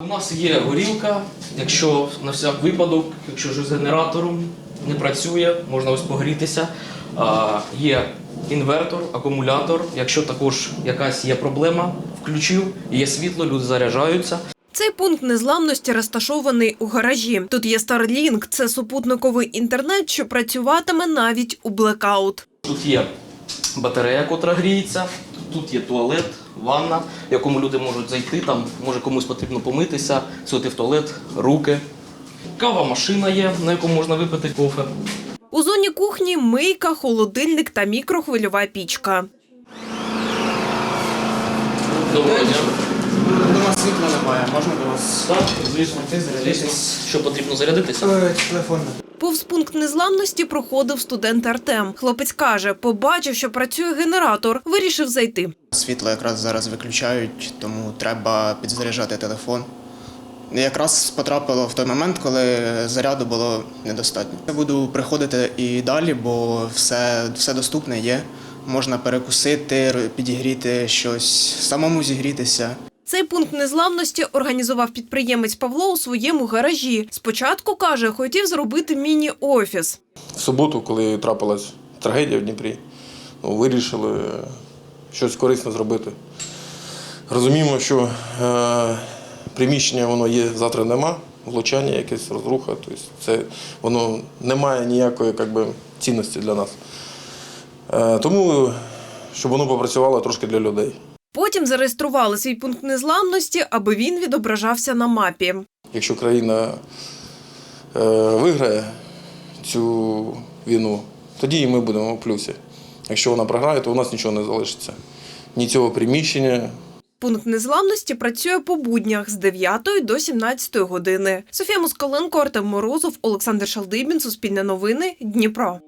У нас є горілка, якщо на всяк випадок, якщо ж з генератором не працює, можна ось погрітися. А, є інвертор, акумулятор. Якщо також якась є проблема, включив, є світло, люди заряджаються. Цей пункт незламності розташований у гаражі. Тут є Starlink – це супутниковий інтернет, що працюватиме навіть у блекаут. Тут є батарея, котра гріється, тут є туалет, ванна, в якому люди можуть зайти, там може комусь потрібно помитися, сходити в туалет, руки. Кава машина є, на якому можна випити кофе. У зоні кухні мийка, холодильник та мікрохвильова пічка. Доброго дня. Немає, можна до вас Так, звісно. ти зарядитись? Що потрібно зарядитися? Е, Телефон. Повз пункт незламності проходив студент Артем. Хлопець каже, побачив, що працює генератор, вирішив зайти. Світло якраз зараз виключають, тому треба підзаряджати телефон. Якраз потрапило в той момент, коли заряду було недостатньо. Я буду приходити і далі, бо все, все доступне є. Можна перекусити, підігріти щось, самому зігрітися. Цей пункт незламності організував підприємець Павло у своєму гаражі. Спочатку каже, хотів зробити міні-офіс. В суботу, коли трапилась трагедія в Дніпрі, ну, вирішили щось корисне зробити. Розуміємо, що е, приміщення воно є, завтра нема, влучання, якесь розруха. Тобто це воно не має ніякої як би, цінності для нас. Е, тому, щоб воно попрацювало трошки для людей. Потім зареєстрували свій пункт незламності, аби він відображався на мапі. Якщо країна е, виграє цю війну, тоді і ми будемо в плюсі. Якщо вона програє, то у нас нічого не залишиться. Ні цього приміщення, Пункт незламності працює по буднях з 9 до 17 години. Софія Москаленко, Артем Морозов, Олександр Шалдибін, Суспільне новини, Дніпро.